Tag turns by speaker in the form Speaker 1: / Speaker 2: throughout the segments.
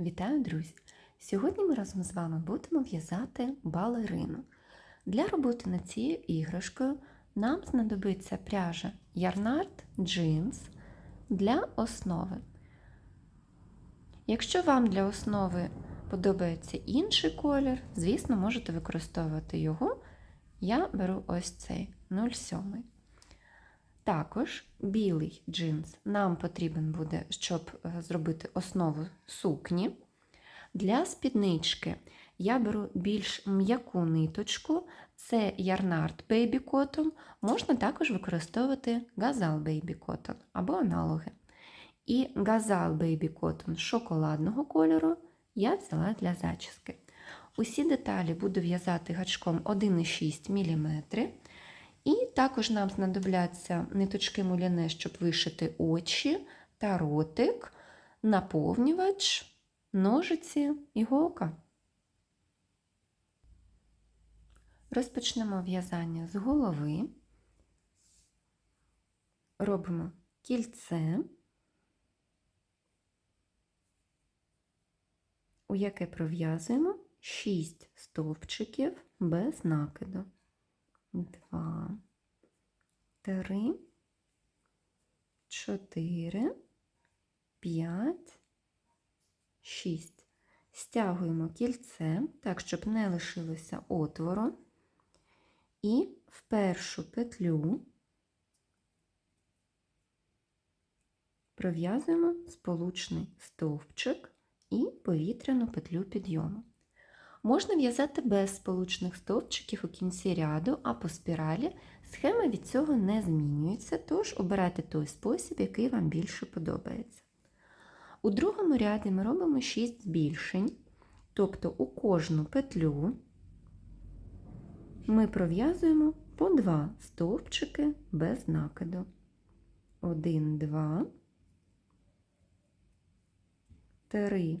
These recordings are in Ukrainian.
Speaker 1: Вітаю, друзі! Сьогодні ми разом з вами будемо в'язати балерину. Для роботи над цією іграшкою нам знадобиться пряжа Yarnart Jeans для основи. Якщо вам для основи подобається інший колір, звісно, можете використовувати його. Я беру ось цей 07. Також білий джинс нам потрібен буде, щоб е, зробити основу сукні. Для спіднички я беру більш м'яку ниточку, це Yarnart Baby Cotton, можна також використовувати Gazal Baby Cotton або аналоги. І Gazal Baby Cotton шоколадного кольору я взяла для зачіски. Усі деталі буду в'язати гачком 1,6 мм. І також нам знадобляться ниточки муляне, щоб вишити очі та ротик, наповнювач, ножиці і голка. Розпочнемо в'язання з голови. Робимо кільце, у яке пров'язуємо 6 стовпчиків без накиду. Два, три, чотири, п'ять, шість. Стягуємо кільце, так, щоб не лишилося отвору. І в першу петлю пров'язуємо сполучний стовпчик і повітряну петлю підйому. Можна в'язати без сполучних стовпчиків у кінці ряду, а по спіралі схема від цього не змінюється, тож обирайте той спосіб, який вам більше подобається. У другому ряді ми робимо 6 збільшень, тобто у кожну петлю ми пров'язуємо по 2 стовпчики без накиду. 1, 2, 3,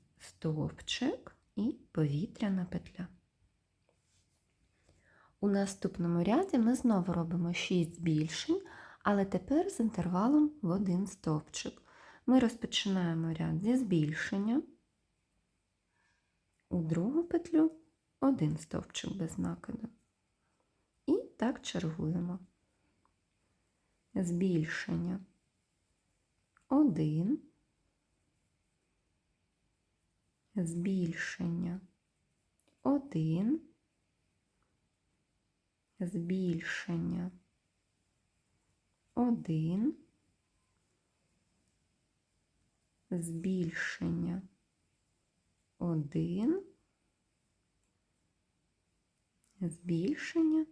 Speaker 1: стовпчик і повітряна петля. У наступному ряді ми знову робимо 6 збільшень, але тепер з інтервалом в один стовпчик. Ми розпочинаємо ряд зі збільшення, у другу петлю один стовпчик без накиду. І так чергуємо. Збільшення 1, збільшення. 1, збільшення. 1, збільшення. 1, збільшення.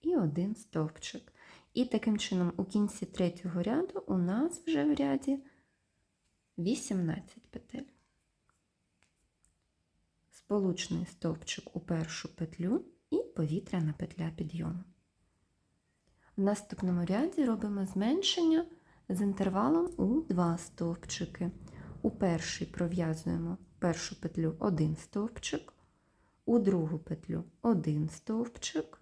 Speaker 1: І один стовпчик. І таким чином у кінці третього ряду у нас вже в ряді 18 петель. Сполучний стовпчик у першу петлю і повітряна петля підйому. В наступному ряді робимо зменшення з інтервалом у 2 стовпчики. У перший пров'язуємо першу петлю один стовпчик, у другу петлю один стовпчик,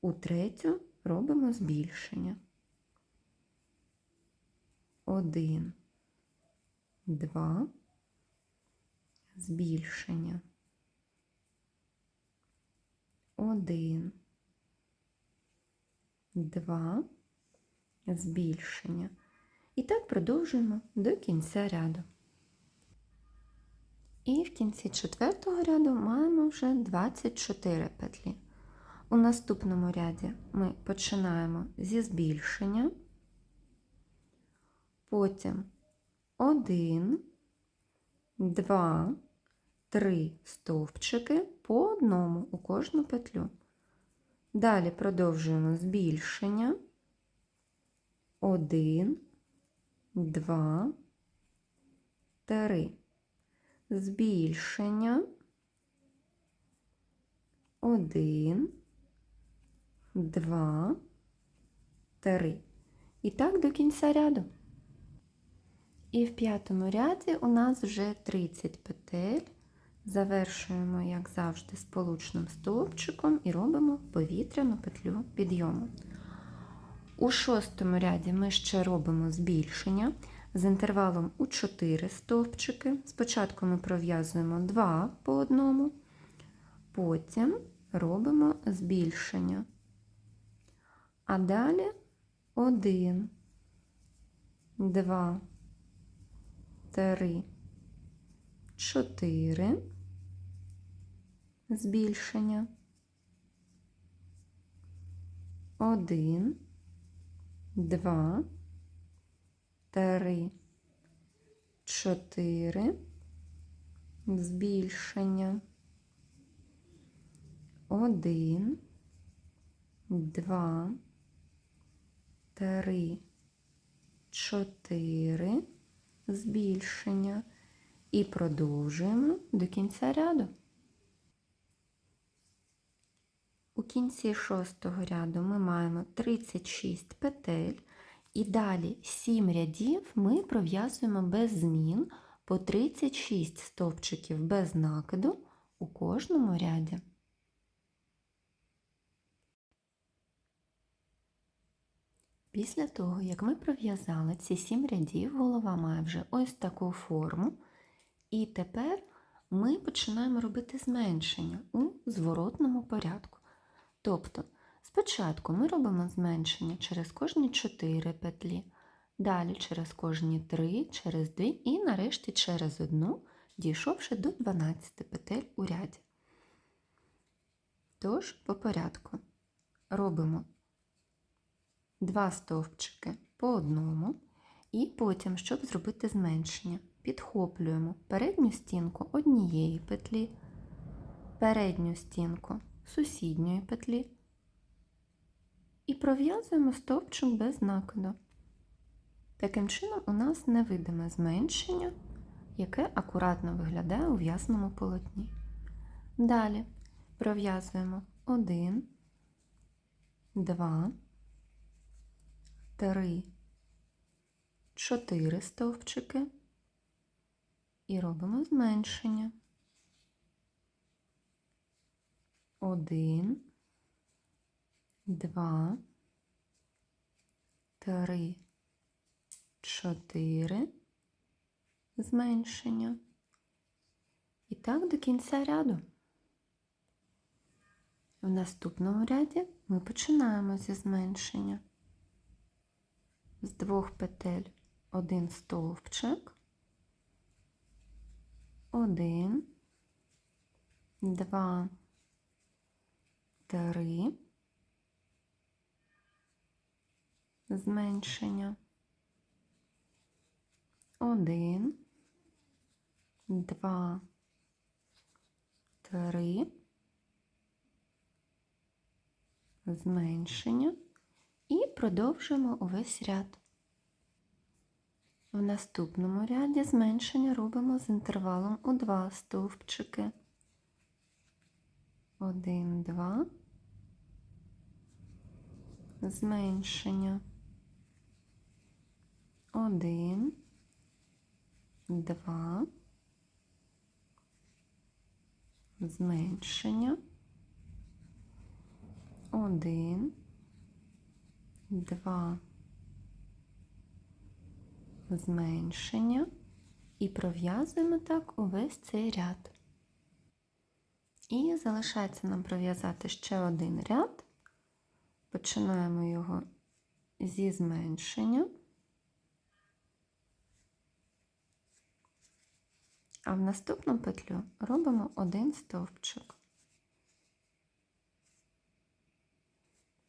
Speaker 1: у третю робимо збільшення. Один, два, збільшення. Один, два, збільшення. І так продовжуємо до кінця ряду. І в кінці четвертого ряду маємо вже 24 петлі. У наступному ряді ми починаємо зі збільшення, потім 1, 2, 3 стовпчики по одному у кожну петлю. Далі продовжуємо збільшення. 1, 2, 3. збільшення, один, два, три. І так до кінця ряду. І в п'ятому ряді у нас вже 30 петель. Завершуємо, як завжди, сполучним стовпчиком і робимо повітряну петлю підйому. У шостому ряді ми ще робимо збільшення з інтервалом у 4 стовпчики. Спочатку ми пров'язуємо 2 по одному, потім робимо збільшення. А далі 1, 2, 3, 4, збільшення. 1, 2, 3, 4, збільшення. 1, 2, 3, 4, збільшення. І продовжуємо до кінця ряду. У кінці шостого ряду ми маємо 36 петель, і далі 7 рядів ми пров'язуємо без змін по 36 стовпчиків без накиду у кожному ряді. Після того, як ми пров'язали ці 7 рядів, голова має вже ось таку форму. І тепер ми починаємо робити зменшення у зворотному порядку. Тобто, спочатку ми робимо зменшення через кожні 4 петлі, далі через кожні 3, через 2 і нарешті через одну, дійшовши до 12 петель у ряді. Тож, по порядку робимо 2 стовпчики по одному, і потім, щоб зробити зменшення, підхоплюємо передню стінку однієї петлі, передню стінку сусідньої петлі і пров'язуємо стовпчик без накиду. Таким чином, у нас невидиме зменшення, яке акуратно виглядає у в'язному полотні. Далі пров'язуємо 1, 2, 3, 4 стовпчики і робимо зменшення. Один, два, три, чотири, зменшення. І так до кінця ряду. В наступному ряді ми починаємо зі зменшення. З двох петель один стовпчик, один, два, три, зменшення, один, два, три, зменшення. І продовжуємо увесь ряд. В наступному ряді зменшення робимо з інтервалом у два стовпчики. Один, два, зменшення. Один, два, зменшення. Один, два, зменшення. І пров'язуємо так увесь цей ряд. І залишається нам пров'язати ще один ряд. Починаємо його зі зменшення, а в наступну петлю робимо один стовпчик.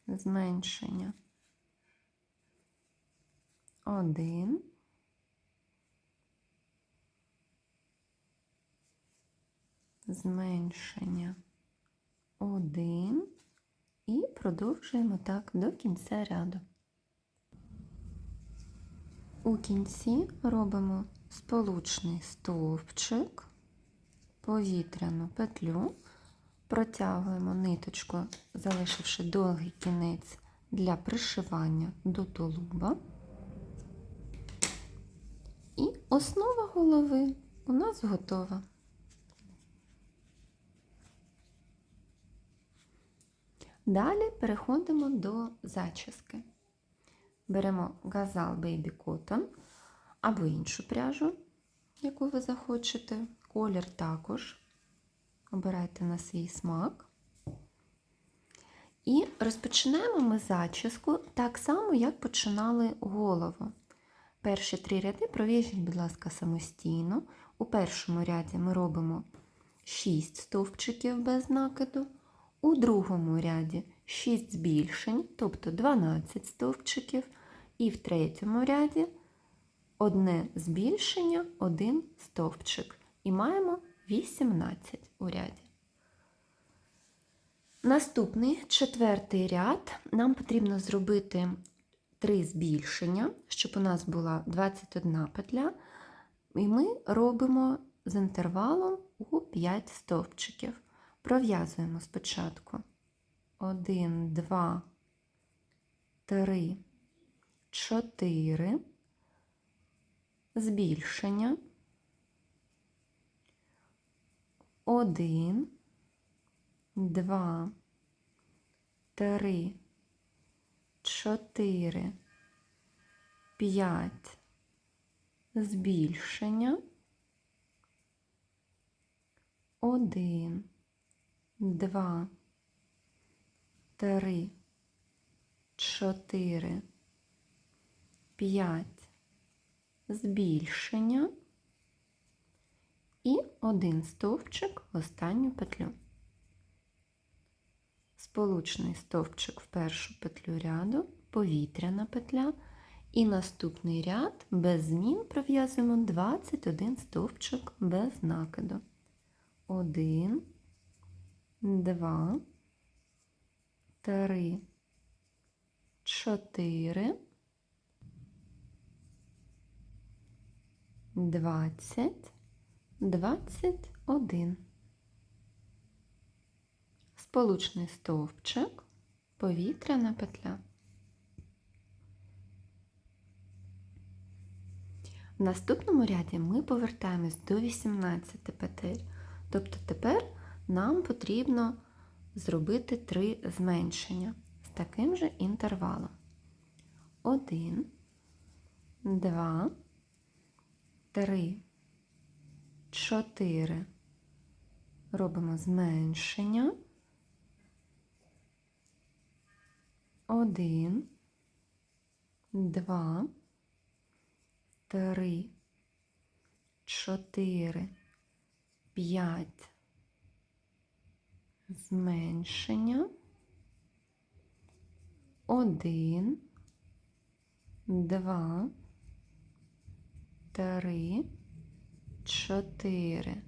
Speaker 1: Зменшення. Один. Зменшення 1 і продовжуємо так до кінця ряду. У кінці робимо сполучний стовпчик повітряну петлю, протягуємо ниточку, залишивши довгий кінець для пришивання до тулуба. І основа голови у нас готова. Далі переходимо до зачіски. Беремо газал Baby Cotton або іншу пряжу, яку ви захочете. Колір також. Обирайте на свій смак. І розпочинаємо ми зачіску так само, як починали голову. Перші три ряди пров'яжіть, будь ласка, самостійно. У першому ряді ми робимо 6 стовпчиків без накиду, у другому ряді 6 збільшень, тобто 12 стовпчиків, і в третьому ряді одне збільшення, один стовпчик. І маємо 18 у ряді. Наступний четвертий ряд нам потрібно зробити 3 збільшення, щоб у нас була 21 петля, і ми робимо з інтервалом у 5 стовпчиків. Пров'язуємо спочатку. 1, 2, 3, 4, збільшення, 1, 2, 3, 4, 5, збільшення, 1, 2, 3, 4, 5, збільшення і один стовпчик в останню петлю. Сполучний стовпчик в першу петлю ряду, повітряна петля, і наступний ряд без змін пров'язуємо 21 стовпчик без накиду. 1, 2, 3, 4, 20, 21. Сполучний стовпчик, повітряна петля. В наступному ряді ми повертаємось до 18 петель. Тобто тепер нам потрібно зробити три зменшення з таким же інтервалом. 1, 2, 3, 4. Робимо зменшення. 1, 2, 3, 4, 5, зменшення, 1, 2, 3, 4,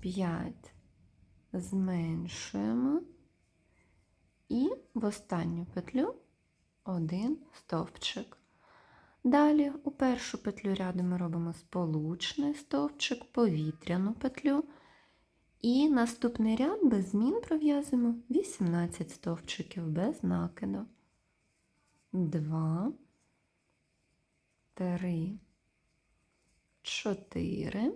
Speaker 1: 5, зменшуємо. І в останню петлю один стовпчик. Далі у першу петлю ряду ми робимо сполучний стовпчик, повітряну петлю. І наступний ряд без змін пров'язуємо. 18 стовпчиків без накиду. 2, 3, 4,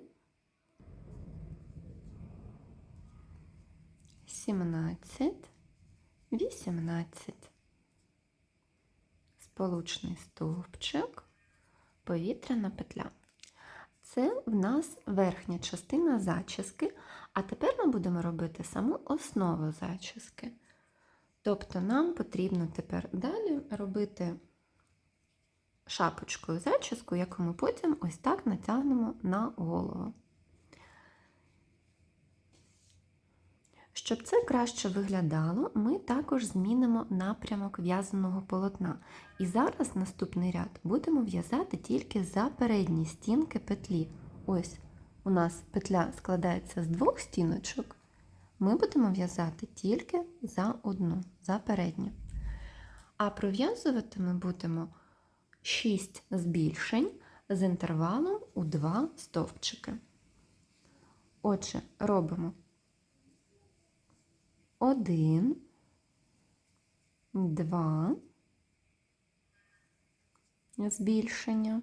Speaker 1: 17, 18 сполучний стовпчик, повітряна петля. Це в нас верхня частина зачіски, а тепер ми будемо робити саму основу зачіски. Тобто нам потрібно тепер далі робити шапочкою зачіску, яку ми потім ось так натягнемо на голову. Щоб це краще виглядало, ми також змінимо напрямок в'язаного полотна. І зараз наступний ряд будемо в'язати тільки за передні стінки петлі. Ось у нас петля складається з двох стіночок. Ми будемо в'язати тільки за одну, за передню. А пров'язувати ми будемо 6 збільшень з інтервалом у 2 стовпчики. Отже, робимо один, два, збільшення,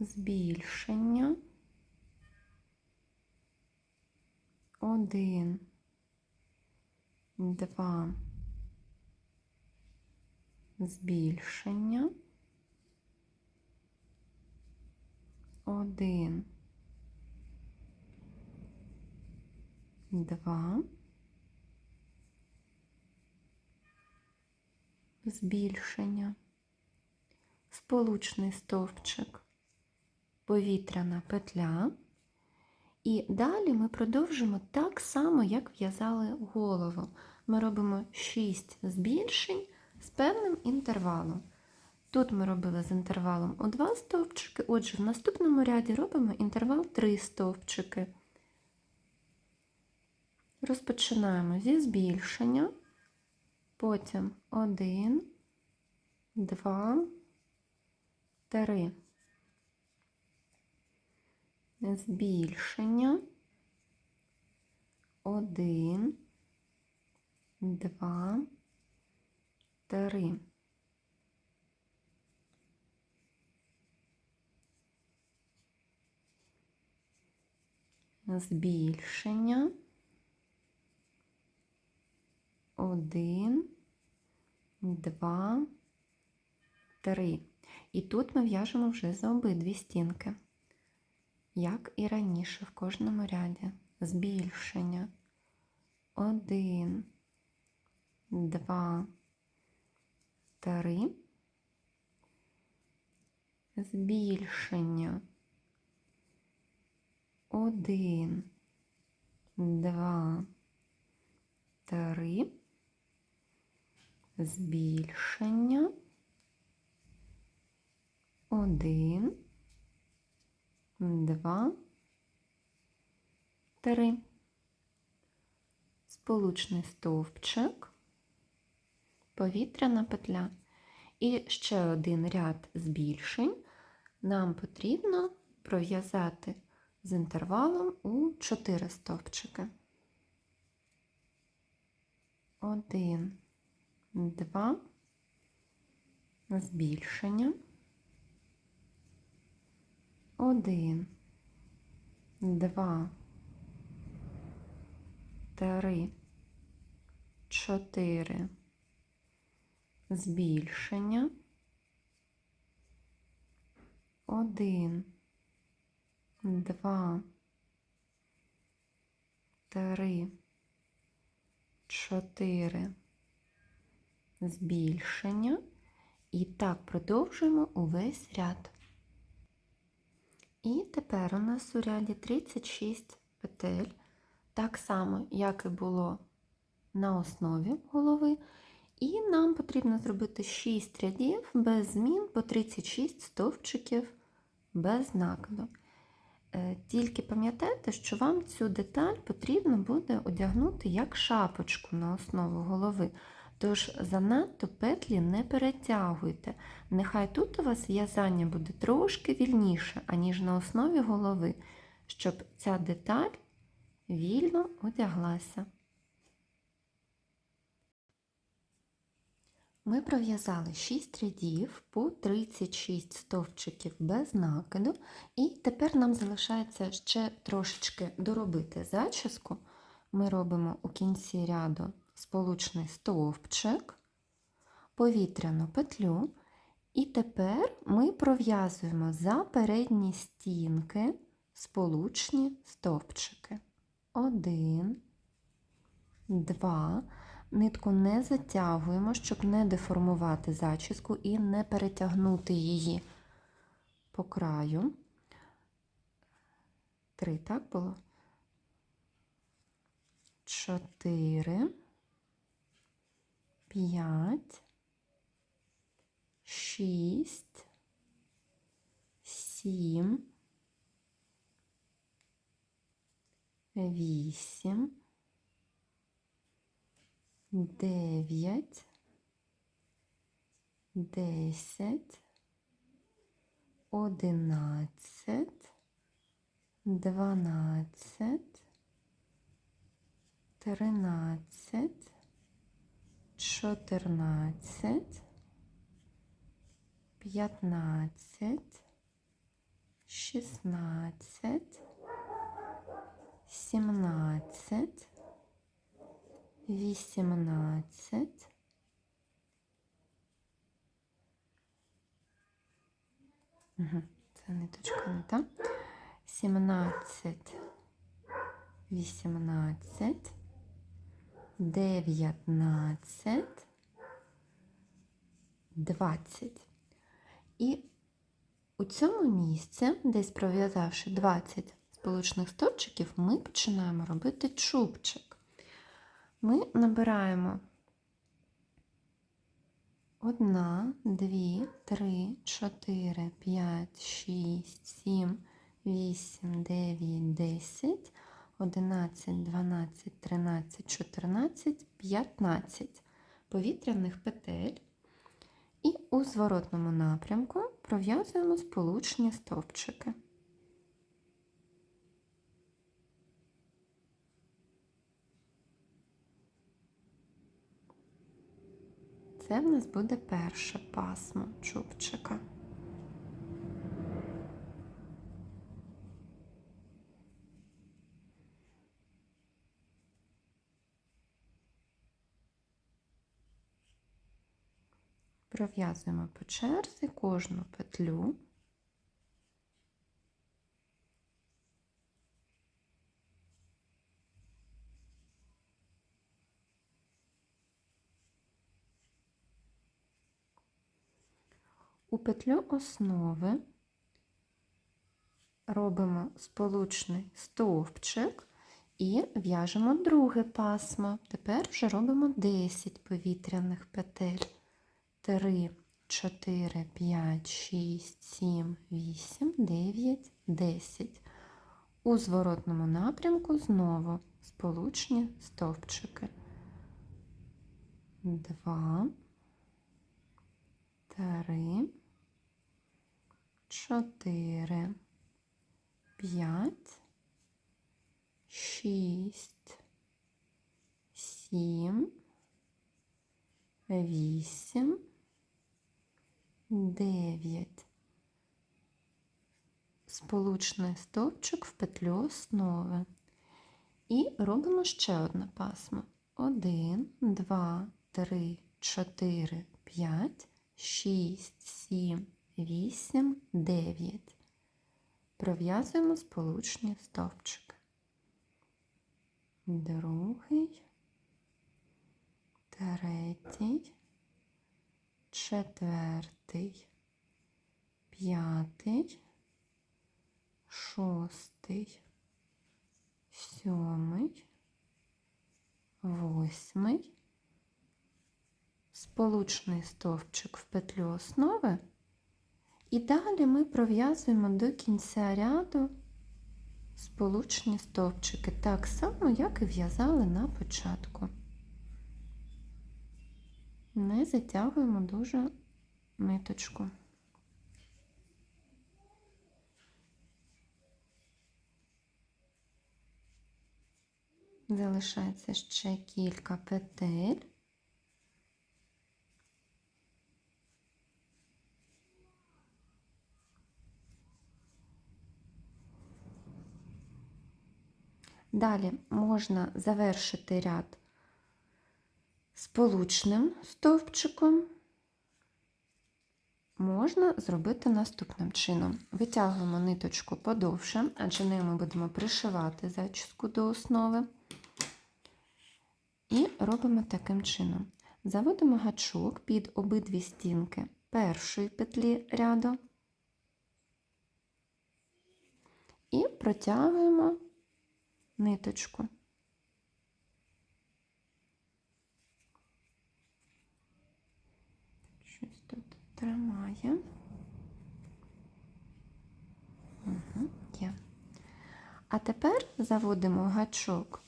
Speaker 1: збільшення, один, два, збільшення, один, два, збільшення, сполучний стовпчик, повітряна петля. І далі ми продовжимо так само, як в'язали голову. Ми робимо 6 збільшень з певним інтервалом. Тут ми робили з інтервалом у 2 стовпчики, отже, в наступному ряді робимо інтервал 3 стовпчики. Розпочинаємо зі збільшення, потім 1, 2, 3. Збільшення. 1, 2, 3. Збільшення. Один, два, три. І тут ми в'яжемо вже за обидві стінки, як і раніше в кожному ряді. Збільшення. Один, два, три. Збільшення. Один, два, три збільшення. Один, два, три. Сполучний стовпчик, повітряна петля. І ще один ряд збільшень нам потрібно пров'язати з інтервалом у 4 стовпчики. Один, два, збільшення, один, два, три, чотири, збільшення, один, два, три, чотири, збільшення. І так продовжуємо увесь ряд. І тепер у нас у ряді 36 петель, так само, як і було на основі голови. І нам потрібно зробити 6 рядів без змін по 36 стовпчиків без накиду. Е, Тільки пам'ятайте, що вам цю деталь потрібно буде одягнути як шапочку на основу голови. Тож занадто петлі не перетягуйте. Нехай тут у вас в'язання буде трошки вільніше, аніж на основі голови, щоб ця деталь вільно одяглася. Ми пров'язали 6 рядів по 36 стовпчиків без накиду, і тепер нам залишається ще трошечки доробити зачіску. Ми робимо у кінці ряду сполучний стовпчик, повітряну петлю, і тепер ми пров'язуємо за передні стінки сполучні стовпчики. Один, два. Нитку не затягуємо, щоб не деформувати зачіску і не перетягнути її по краю. три, так було? Чотири, п'ять, шість, сім, вісім, дев'ять, десять, одинадцять, дванадцять, тринадцять, чотирнадцять, п'ятнадцять, шістнадцять, сімнадцять, вісімнадцять. Це ниточка не та. 17, 18, 19, 20. І у цьому місці, десь пров'язавши 20 сполучних стовпчиків, ми починаємо робити чубчик. Ми набираємо Одна, дві, три, чотири, п'ять, шість, сім, вісім, дев'ять, десять, одинадцять, дванадцять, тринадцять, чотирнадцять, п'ятнадцять повітряних петель. І у зворотному напрямку пров'язуємо сполучні стовпчики. Це в нас буде перше пасмо чубчика. Пров'язуємо по черзі кожну петлю. У петлю основи робимо сполучний стовпчик і в'яжемо друге пасмо. Тепер вже робимо 10 повітряних петель. 3, 4, 5, 6, 7, 8, 9, 10. У зворотному напрямку знову сполучні стовпчики. 2, 3, 4, 5, 6, 7, 8, 9. Сполучний стовпчик в петлю основи. І робимо ще одне пасмо. 1, 2, 3, 4, 5, 6, 7, 8, 9. Пров'язуємо сполучні стовпчики. Другий, третій, четвертий, п'ятий, шостий, сьомий, восьмий, сполучний стовпчик в петлю основи. І далі ми пров'язуємо до кінця ряду сполучні стовпчики, так само, як і в'язали на початку. Не затягуємо дуже ниточку. Залишається ще кілька петель. Далі можна завершити ряд сполучним стовпчиком. Можна зробити наступним чином. Витягуємо ниточку подовше, адже нею ми будемо пришивати зачіску до основи. І робимо таким чином. Заводимо гачок під обидві стінки першої петлі ряду і протягуємо ниточку. Щось тут тримає. Угу, є. А тепер заводимо гачок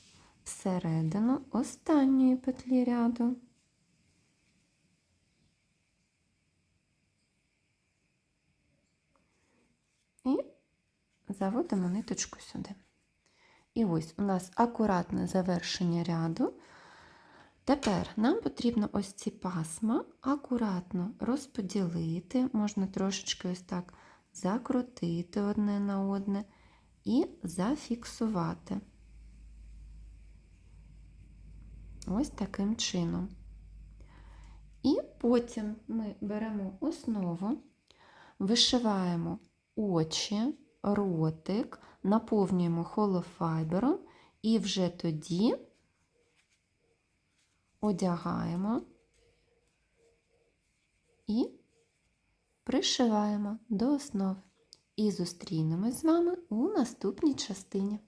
Speaker 1: всередину останньої петлі ряду. І заводимо ниточку сюди. І ось у нас акуратне завершення ряду. Тепер нам потрібно ось ці пасма акуратно розподілити, можна трошечки ось так закрутити одне на одне і зафіксувати. Ось таким чином. І потім ми беремо основу, вишиваємо очі, ротик, наповнюємо холофайбером і вже тоді одягаємо і пришиваємо до основи. І зустрінемось з вами у наступній частині.